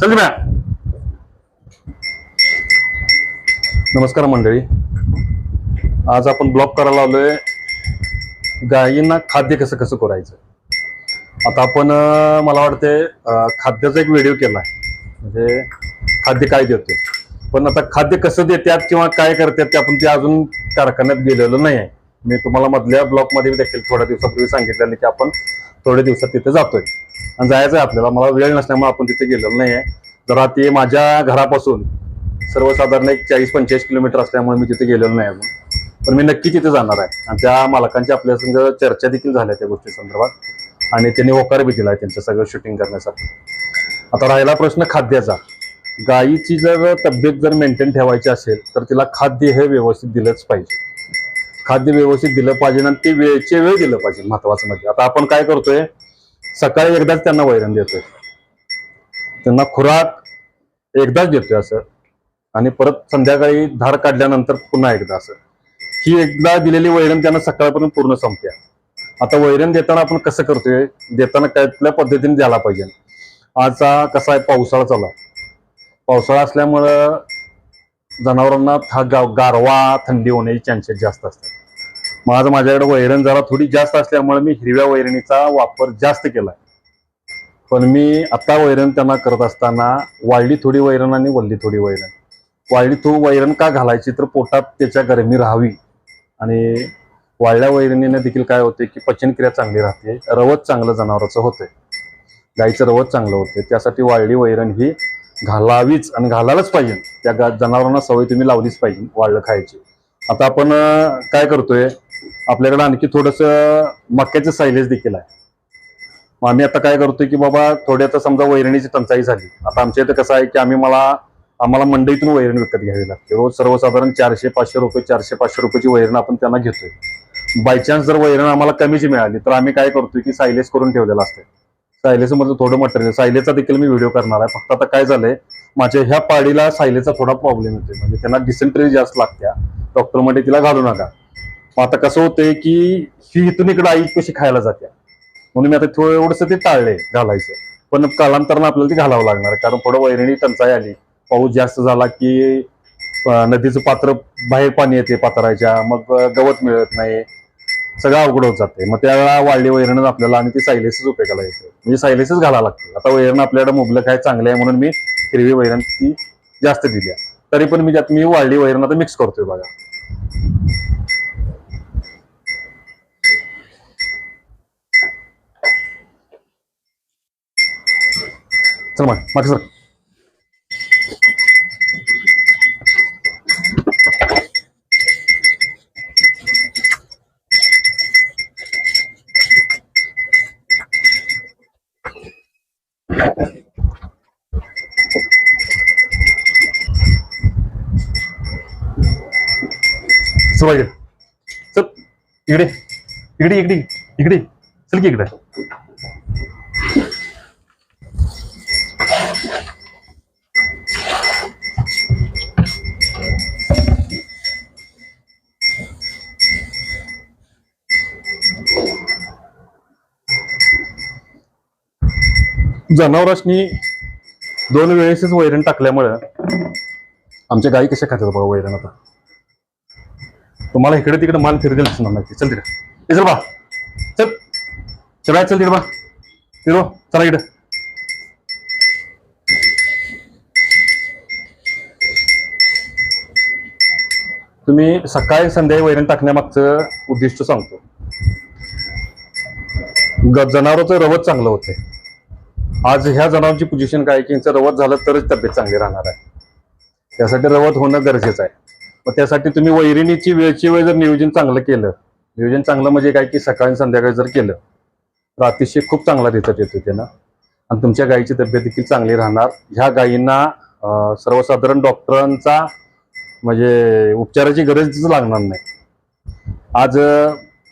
चल म्या नमस्कार मंडळी. आज आपण ब्लॉक करायला आलोय. गायींना खाद्य कसं कसं करायचं आता आपण मला वाटते खाद्याचा एक व्हिडिओ केलाय. म्हणजे खाद्य काय देते पण आता खाद्य कसं देतात किंवा काय करतात ते आपण ते अजून कारखान्यात गेलेलो नाही आहे मी तुम्हाला मधल्या ब्लॉकमध्ये देखील थोड्या दिवसापूर्वी सांगितलेलं की आपण थोड्या दिवसात तिथे जातोय. आणि जायचं आहे आपल्याला. मला वेळ नसल्यामुळे आपण तिथे गेलेलो नाही आहे जरा ते माझ्या घरापासून सर्वसाधारण एक चाळीस पंचेचाळीस किलोमीटर असल्यामुळे मी तिथे गेलेलो नाही अजून. पण मी नक्की तिथे जाणार आहे. आणि त्या मालकांची आपल्या संग चर्चा देखील झाल्या त्या गोष्टी संदर्भात. आणि त्यांनी होकार बी दिला त्यांचं सगळं शूटिंग करण्यासाठी. आता राहिला प्रश्न खाद्याचा. गायीची जर तब्येत जर मेंटेन ठेवायची असेल तर तिला खाद्य हे व्यवस्थित दिलंच पाहिजे. खाद्य व्यवस्थित दिलं पाहिजे आणि ते वेळचे वेळ दिलं पाहिजे महत्वाचं म्हणजे. आता आपण काय करतोय? सकाळी एकदाच त्यांना वैरण देतोय. त्यांना खुराक एकदाच देतोय असं. आणि परत संध्याकाळी धार काढल्यानंतर पुन्हा एकदा असं. ही एकदा दिलेली वैरण त्यांना सकाळपर्यंत पूर्ण संपत्या. आता वैरण देताना आपण कसं करतोय? देताना कुठल्या पद्धतीने द्यायला पाहिजे? आजचा कसा आहे? पावसाळा चालू पावसाळा असल्यामुळं जनावरांना था गारवा थंडी होण्याचे चान्सेस जास्त असतात. मग आज माझ्याकडे वैरण जरा थोडी जास्त असल्यामुळे मी हिरव्या वैरणीचा वापर जास्त केलाय. पण मी आता वैरण त्यांना करत असताना वाळली थोडी वैरण आणि वल्ली थोडी वैरण. वाळली थोडी वैरण का घालायची तर पोटात त्याच्या गरमी राहावी. आणि वाळल्या वैरणीने देखील काय होते की पचनक्रिया चांगली राहते रवत चांगलं जनावराचं होते. गाईचं रवत चांगलं होते. त्यासाठी वाळली वैरण ही घालावीच आणि घालायलाच पाहिजे. त्या जनावरांना सवय तुम्ही लावलीच पाहिजे वाळलं खायची. आता आपण काय करतोय? आपल्याकडे आणखी थोडंसं मक्याचं सायलेज देखील आहे. मग आम्ही आता काय करतोय की बाबा थोडी आता समजा वैरणीची टंचाई झाली. आता आमच्या इथं कसं आहे की आम्ही मला आम्हाला मंडईतून वैरण विकत घ्यावी लागते. रोज सर्वसाधारण चारशे पाचशे रुपये चारशे पाचशे रुपयाची वैरण आपण त्यांना घेतोय. बायचान्स जर वैरण आम्हाला कमीची मिळाली तर आम्ही काय करतोय की सायलेस करून ठेवलेलं असतं सायलेजमधलं थोडं मटेरियल सायलेचा देखील मी व्हिडिओ करणार आहे. फक्त आता काय झालंय माझ्या ह्या पाडीला सायलेचा थोडा प्रॉब्लेम येतोय. म्हणजे त्यांना डिसेंट्री जास्त लागत्या. डॉक्टर म्हणजे तिला घालू नका. मग आता कसं होतंय की ही इथून इकडे आई कशी खायला जाते? म्हणून मी आता थोडं एवढंसं ते टाळलंय घालायचं. पण कालांतरानं आपल्याला ते घालावं लागणार. कारण थोडं वैरणी टंचाई आली. पाऊस जास्त झाला की नदीचं पात्र बाहेर पाणी येते पात्राच्या. मग गवत मिळत नाही. सगळं अवघड होत जाते. मग त्यावेळेला वाढली वैरणच आपल्याला आणि ती सायलेसच उपयोगाला येते. म्हणजे सायलेसच घालावं लागते. आता वैरण आपल्याकडे मुबलक आहे चांगले आहे म्हणून मी हिरवी वैरण ती जास्त दिली आहे. तरी पण मी त्यात मी वाढली वैरण आता मिक्स करतोय बघा. चल मग मागे सर चल बाई चल इकडे इकडे इकडे इकडे चल की इकडे जनावरांनी दोन वेळेसच वैरण टाकल्यामुळं आमच्या गायी कशा खातात बघा वैरण आता. तुम्हाला इकडे तिकडे मान फिरतील दिसणार नाही. चल तिकडे. ए, चल बा. चल. चल चल तिकडे बा. तिरो चला इकडे. तुम्ही सकाळी संध्याकाळी वैरण टाकण्यामागचं उद्दिष्ट सांगतो. ग- जनावरांचं रवत चांगलं होते आज ह्या जनावरांची पोझिशन काय? की यांचं रवत झालं तरच तब्येत चांगली राहणार आहे. त्यासाठी रवत होणं गरजेचं आहे. मग त्यासाठी तुम्ही वैरिणीची वेळची वेळ जर नियोजन चांगलं केलं नियोजन चांगलं म्हणजे काय? की सकाळी संध्याकाळी जर केलं तर अतिशय खूप चांगला रिझल्ट येतो त्यानं. आणि तुमच्या गायीची तब्येत देखील चांगली राहणार. ह्या गायींना सर्वसाधारण डॉक्टरांचा म्हणजे उपचाराची गरजच लागणार नाही. आज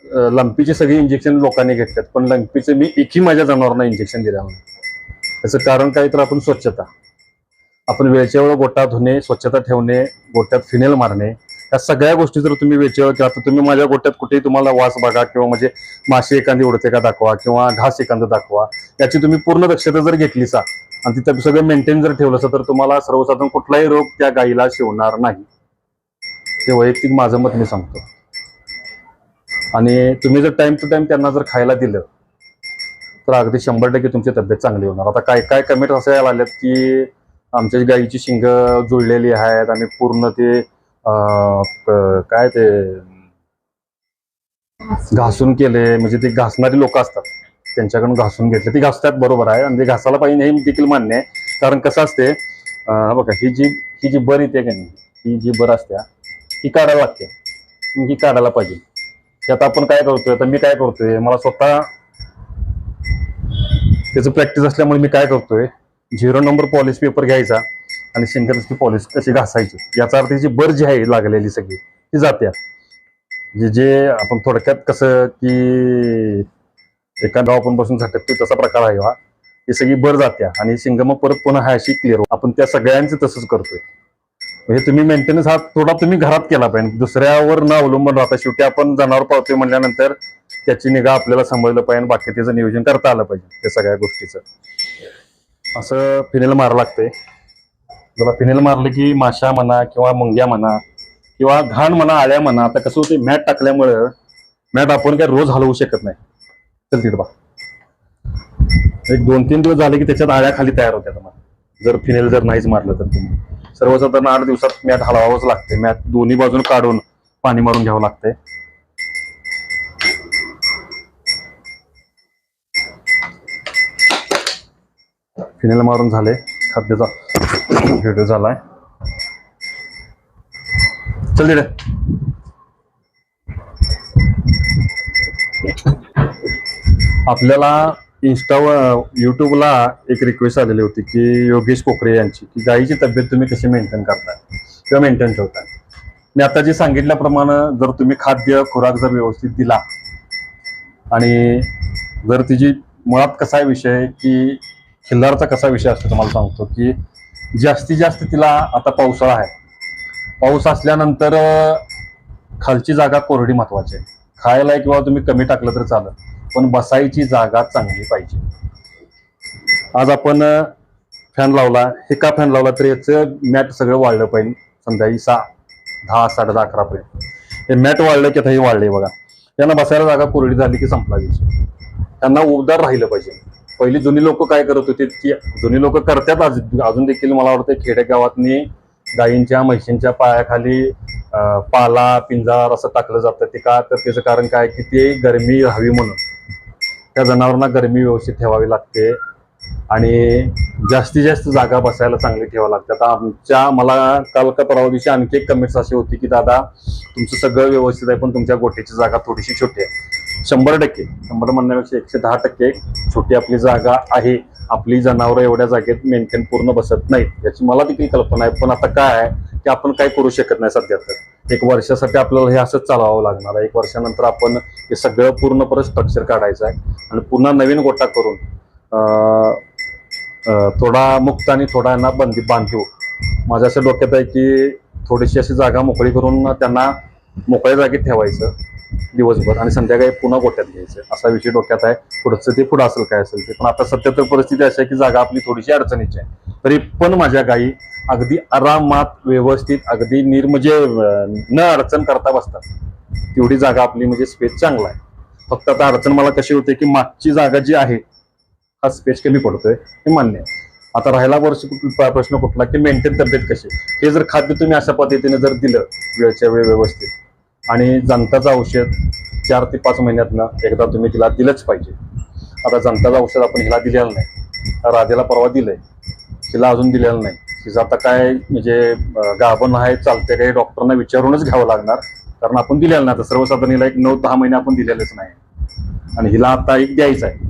लंपीचे सगळे सगळी इंजेक्शन लोकांनी घेतल्यात पण लंपीचं मी एकही माझ्या जनावरांना इंजेक्शन दिलं नाही. त्याचं कारण काय? तर आपण स्वच्छता. आपण वेळच्या वेळ गोटा धुणे स्वच्छता ठेवणे गोट्यात फिनेल मारणे या सगळ्या गोष्टी जर तुम्ही वेचळ किंवा तर तुम्ही माझ्या गोट्यात कुठेही तुम्हाला वास बघा किंवा म्हणजे माशी एखादी उडते का दाखवा किंवा घास एखादा दाखवा याची तुम्ही पूर्ण दक्षता जर घेतली सा आणि तिथं सगळं मेंटेन जर ठेवलं असं तर तुम्हाला सर्वसाधारण कुठलाही रोग त्या गायीला शिवणार नाही. हे वैयक्तिक माझं मत मी सांगतो. आणि तुम्ही जर टाइम टू टाइम त्यांना जर खायला दिलं तर अगदी शंभर टक्के तुमची तब्येत चांगली होणार. आता काय काय कमेंट असं यायला लागल्यात की आमच्या गाईची शिंग जुळलेली आहेत आणि पूर्ण ते काय ते घासून केले. म्हणजे ते घासणारी लोक असतात. त्यांच्याकडून घासून घेतले. ती घासतात बरोबर आहे. आणि ते घासायला पाहिजे हे देखील मान्य आहे. कारण कसं असते बघा ही जी ही जी बर येते का नाही ही जी बर असते ही काढायला लागते. ही काढायला पाहिजे. की आता आपण काय करतोय आता मी काय करतोय मला स्वतः त्याचं प्रॅक्टिस असल्यामुळे मी काय करतोय झिरो नंबर पॉलिश पेपर घ्यायचा आणि सिंगलची पॉलिश कशी घासायची याचा अर्थ जी बर जी आहे लागलेली सगळी ती जात्या जे जे आपण थोडक्यात कसं की एका गाव आपण बसून झटकतो तसा प्रकार आहे हा. ही सगळी बर जात्या आणि शिंग मग परत पुन्हा हा अशी क्लिअर आपण त्या सगळ्यांचं तसंच करतोय. म्हणजे तुम्ही मेंटेनन्स हा थोडा तुम्ही घरात केला पाहिजे. दुसऱ्यावर न अवलंबून राहता शेवटी आपण जनावर पावतोय म्हणल्यानंतर त्याची निगा आपल्याला सांभाळलं पाहिजे आणि बाकी त्याचं नियोजन करता आलं पाहिजे त्या सगळ्या गोष्टीचं. असं फिनेल मारा लागतंय. जरा फिनेल मारलं की माशा म्हणा किंवा मुंग्या म्हणा किंवा घाण म्हणा आळ्या म्हणा आता कसं होते मॅट टाकल्यामुळं मॅट आपण काय रोज हलवू शकत नाही. चल तिडबा बा. एक दोन तीन दिवस झाले की त्याच्यात आळ्या खाली तयार होत्या मग जर फिनेल जर नाहीच मारलं तर तुम्ही. सर्वसाधारण आठ दिवसात मॅट हलवावंच लागते. मॅट दोन्ही बाजून काढून पाणी मारून घ्यावं लागतंय. फिनेल मारून झाले. खाद्याचा व्हिडिओ झालाय. चल तिकडे. आपल्याला इंस्टावर यूट्यूबला एक रिक्वेस्ट आलेली होती की योगेश कोकरे यांची की गायीची तब्येत तुम्ही कशी मेंटेन करताय? किंवा मेंटेन ठेवताय? मी आता जे सांगितल्याप्रमाणे जर तुम्ही खाद्य खुराक जर व्यवस्थित दिला आणि जर तिची मुळात कसा आहे विषय की खिल्लारचा कसा विषय असतो तुम्हाला सांगतो की जास्तीत जास्त तिला आता पावसाळा आहे. पाऊस असल्यानंतर खालची जागा कोरडी महत्वाची आहे. खायला किंवा तुम्ही कमी टाकलं तर चालत पण बसायची जागा चांगली पाहिजे. आज आपण फॅन लावला. हे का फॅन लावला तर याचं मॅट सगळं वाढलं पाहिजे. संध्याकाळी सहा दहा साडे दहा अकरापर्यंत हे मॅट वाढलं की आता हे वाढले बघा. त्यांना बसायला जागा कोरडी झाली की संपला विषय. त्यांना उबदार राहिलं पाहिजे. पहिली जुनी लोक काय करत होते की जुनी लोक करतात आज अजून देखील मला वाटतं खेडेगावातनी गायींच्या म्हशींच्या पायाखाली पाला पिंजार असं टाकलं जातं. ते का तर त्याचं कारण काय की ते गरमी राहावी म्हणून. त्या जनावरांना गरमी व्यवस्थित ठेवावी लागते. आणि जास्तीत जास्त जागा बसायला चांगली ठेवावी लागते. आता आमच्या मला काल का परवा दिवशी आणखी एक कमेंट्स अशी होती की दादा तुमचं सगळं व्यवस्थित आहे पण तुमच्या गोठ्याची जागा थोडीशी छोटी आहे. शंभर टक्के शंभर म्हणण्यापेक्षा एकशे दहा टक्के छोटी आपली जागा आहे. आपली जनावरं एवढ्या जागेत मेंटेन पूर्ण बसत नाहीत. याची मला देखील कल्पना आहे. पण आता काय आहे की आपण काय करू शकत नाही सध्या तर. एक वर्षासाठी आपल्याला हे असंच चालवावं लागणार आहे. एक वर्षानंतर आपण हे सगळं पूर्ण परत स्ट्रक्चर काढायचं आहे. आणि पुन्हा नवीन गोटा करून थोडा मुक्त आणि थोडा यांना बंदी बांधू माझ्या असं डोक्यात आहे की थोडीशी अशी जागा मोकळी करून त्यांना मोकळ्या जागेत ठेवायचं. दिवसभर आणि संध्याकाळी पुन्हा गोट्यात घ्यायचं. असा विषय डोक्यात आहे. पुढचं ते पुढं असेल काय असेल ते. पण आता सध्या तर परिस्थिती अशी आहे की जागा आपली थोडीशी अडचणीची आहे. तरी पण माझ्या गायी अगदी आरामात व्यवस्थित अगदी निर म्हणजे न अडचण करता बसतात. तेवढी जागा आपली म्हणजे स्पेस चांगला आहे. फक्त आता अडचण मला कशी होते की मागची जागा जी आहे हा स्पेस कमी पडतोय हे मान्य आहे. आता राहिला वर्ष प्रश्न कुठला की मेंटेन तब्येत कशी हे जर खाद्य तुम्ही अशा पद्धतीने जर दिलं वेळच्या वेळ व्यवस्थित आणि जंताचं औषध चार ते पाच महिन्यातनं एकदा तुम्ही तिला दिलंच पाहिजे. आता जंताचं औषध आपण हिला दिलेलं नाही. राधेला परवा दिलंय. तिला अजून दिलेलं नाही. तिचं आता काय म्हणजे गाभण आहे चालते काही डॉक्टरना विचारूनच घ्यावं लागणार. कारण आपण दिलेलं नाही. आता सर्वसाधारण हिला एक नऊ दहा महिने आपण दिलेलेच नाही. आणि हिला आता एक द्यायचं आहे.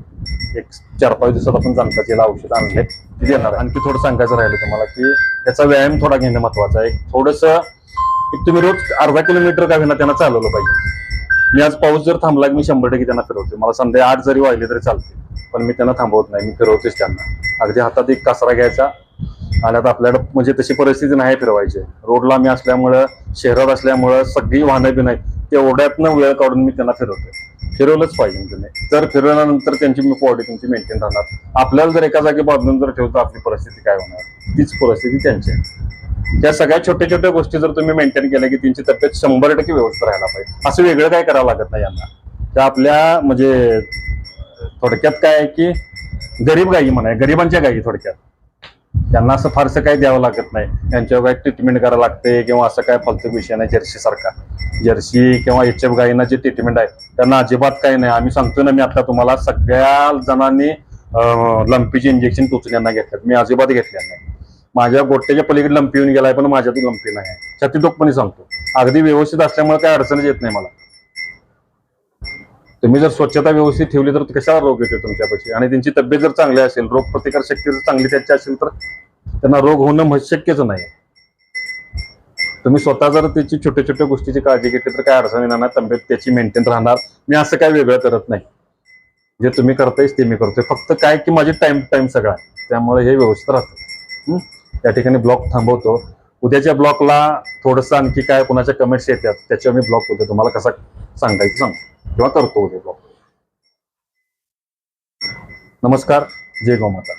एक चार पाच दिवसात आपण जाणता तिला औषध आणले ते देणार आणखी थोडं सांगायचं राहिलं तुम्हाला की त्याचा व्यायाम थोडा घेणं महत्त्वाचा आहे. थोडस एक तुम्ही रोज अर्धा किलोमीटर का होईना त्यांना चालवलं पाहिजे. मी आज पाऊस जर थांबला की मी शंभर टक्के त्यांना फिरवते मला संध्या आठ जरी वाजले तरी चालते पण मी त्यांना थांबवत नाही. मी फिरवतेच त्यांना. अगदी हातात एक कचरा घ्यायचा आणि आता आपल्याला म्हणजे तशी परिस्थिती नाही फिरवायची. रोडला मी असल्यामुळं शहरात असल्यामुळं सगळी वाहनं बी नाही तेवढ्यातनं वेळ काढून मी त्यांना फिरवतोय. फिरवलंच पाहिजे म्हणजे तुम्ही जर फिरवल्यानंतर त्यांची मी बॉडी तुमची मेंटेन राहणार. आपल्याला जर एका जागी बांधून जर ठेवतो आपली परिस्थिती काय होणार? तीच परिस्थिती त्यांची आहे. त्या सगळ्या छोट्या छोट्या गोष्टी जर तुम्ही मेंटेन केल्या की त्यांची तब्येत शंभर टक्के व्यवस्थित राहायला पाहिजे. असं वेगळं काय करावं लागत नाही यांना. त्या आपल्या म्हणजे थोडक्यात काय आहे की गरीब गायी म्हणा गरिबांच्या गायी थोडक्यात. त्यांना असं फारसं काही द्यावं लागत नाही. त्यांच्यावर काही ट्रीटमेंट करावं लागते किंवा असं काय फालतू विषय नाही जर्सी सारखा. जर्सी किंवा एच एफ गायींना जे ट्रीटमेंट आहे त्यांना अजिबात काही नाही. आम्ही सांगतो ना मी आता तुम्हाला सगळ्या जणांनी लंपीचे इंजेक्शन टोचण्यांना घेतल्यात. मी अजिबात घेतल्या नाही. माझ्या गोट्याच्या पलीकडे लंपी येऊन गेलाय पण माझ्यातून लंपी नाही आहे. छातीतोकपणे सांगतो. अगदी व्यवस्थित असल्यामुळे काही अडचणच येत नाही मला. तुम्ही जर स्वच्छता व्यवस्थित ठेवली तर कशाला रोग येतो तुमच्यापाशी? आणि त्यांची तब्येत जर चांगली असेल रोग प्रतिकार शक्ती जर चांगली त्याची असेल तर त्यांना रोग होणं शक्यच नाही. तुम्ही स्वतः जर त्याची छोट्या छोट्या गोष्टीची काळजी घेतली तर काय अडचण येणार नाही. तब्येत त्याची मेंटेन राहणार. मी असं काय वेगळं करत नाही. जे तुम्ही करतायच ते मी करतोय. फक्त काय की माझे टाइम टाइम सगळा आहे. त्यामुळे हे व्यवस्थित राहतं. त्या ठिकाणी ब्लॉक थांबवतो. उद्याच्या ब्लॉकला थोडंसं आणखी काय कोणाच्या कमेंट्स येतात त्याच्यावर मी ब्लॉक होतो तुम्हाला कसा सांगायचं सांगतो. किंवा करतो उद्या ब्लॉक. नमस्कार. जय गोमाता.